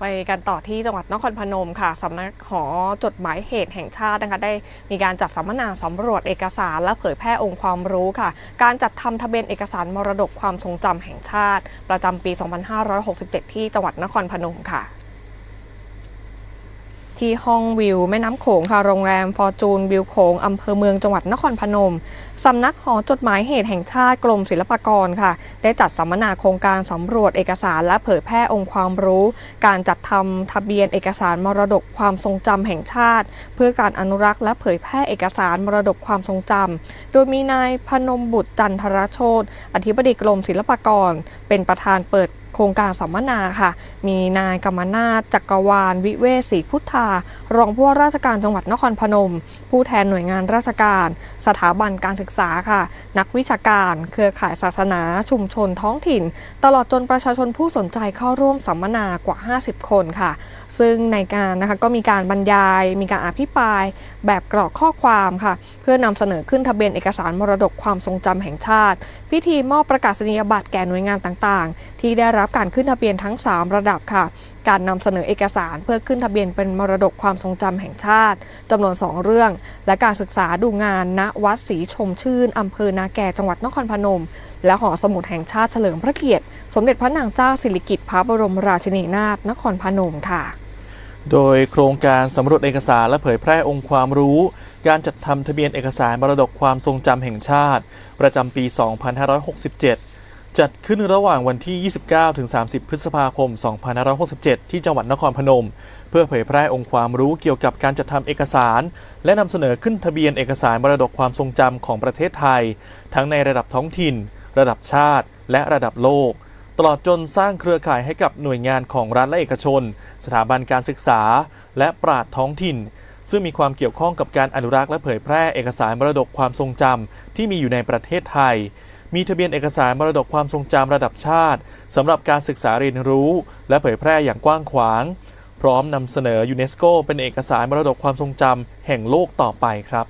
ไปกันต่อที่จังหวัดนครพนมค่ะสำนักหอจดหมายเหตุแห่งชาตินะคะได้มีการจัดสัมมนาสำรวจเอกสาร และเผยแพร่องค์ความรู้ค่ะ การจัดทำทะเบียนเอกสารมรดกความทรงจำแห่งชาติ ประจำปี 2567 ที่จังหวัดนครพนมค่ะ ที่ห้องวิวแม่น้ำโขงค่ะโรงแรมฟอร์จูนวิวโขงอำเภอเมืองจังหวัดนครพนมสำนักหอจดหมายเหตุแห่งชาติกรมศิลปากรค่ะ ได้จัดสัมมนาโครงการสำรวจเอกสารและเผยแพร่องค์ความรู้ การจัดทำทะเบียนเอกสารมรดกความทรงจำแห่งชาติ เพื่อการอนุรักษ์และเผยแพร่เอกสารมรดกความทรงจำโดยมีนายพนมบุตรจันทรโชตอธิบดีกรมศิลปากร เป็นประธานเปิด ครงการสัมมนาค่ะ มีนายกรรมนาถจักรวาล วิเวศศรีพุทธารองผู้ว่าราชการจังหวัดนครพนม ผู้แทนหน่วยงานราชการ สถาบันการศึกษาค่ะ นักวิชาการ เครือข่ายศาสนา ชุมชนท้องถิ่น ตลอดจนประชาชนผู้สนใจเข้าร่วมสัมมนากว่า 50 คนค่ะ ซึ่งในการนะคะก็มีการบรรยาย มีการอภิปราย แบบกรอกข้อความค่ะ เพื่อนำเสนอขึ้นทะเบียนเอกสารมรดกความทรงจำแห่งชาติ พิธีมอบประกาศนียบัตรแก่หน่วยงานต่างๆ ที่ได้รับการขึ้นทะเบียนทั้ง 3 ระดับค่ะ การนำเสนอเอกสารเพื่อขึ้นทะเบียนเป็นมรดกความทรงจำแห่งชาติจำนวน 2 เรื่อง และการศึกษาดูงานณวัดศรีชมชื่นอำเภอนาแก่จังหวัดนครพนม และหอสมุดแห่งชาติเฉลิมพระเกียรติ สมเด็จพระนางเจ้าสิริกิติ์พระบรมราชินีนาถนครพนมค่ะ โดยโครงการสำรวจเอกสารและเผยแพร่องค์ความรู้การจัดทำทะเบียนเอกสารมรดกความทรงจำแห่งชาติ ประจำปี 2567 จัดขึ้นระหว่างวันที่ 29-30 พฤษภาคม 2567 ที่จังหวัดนครพนม เพื่อเผยแพร่องค์ความรู้เกี่ยวกับการจัดทำเอกสาร และนำเสนอขึ้นทะเบียนเอกสารมรดกความทรงจำของประเทศไทย ทั้งในระดับท้องถิ่น ระดับชาติ และระดับโลก ตลอดจนสร้างเครือข่ายให้กับหน่วยงานของรัฐและเอกชน สถาบันการศึกษา และปราดท้องถิ่น ซึ่งมีความเกี่ยวข้องกับการอนุรักษ์และเผยแพร่เอกสารมรดกความทรงจำที่มีอยู่ในประเทศไทย มีทะเบียนเอกสารมรดกความทรงจำระดับชาติสำหรับการศึกษาเรียนรู้ และเผยแพร่อย่างกว้างขวาง พร้อมนำเสนอยูเนสโกเป็นเอกสารมรดกความทรงจำแห่งโลกต่อไปครับ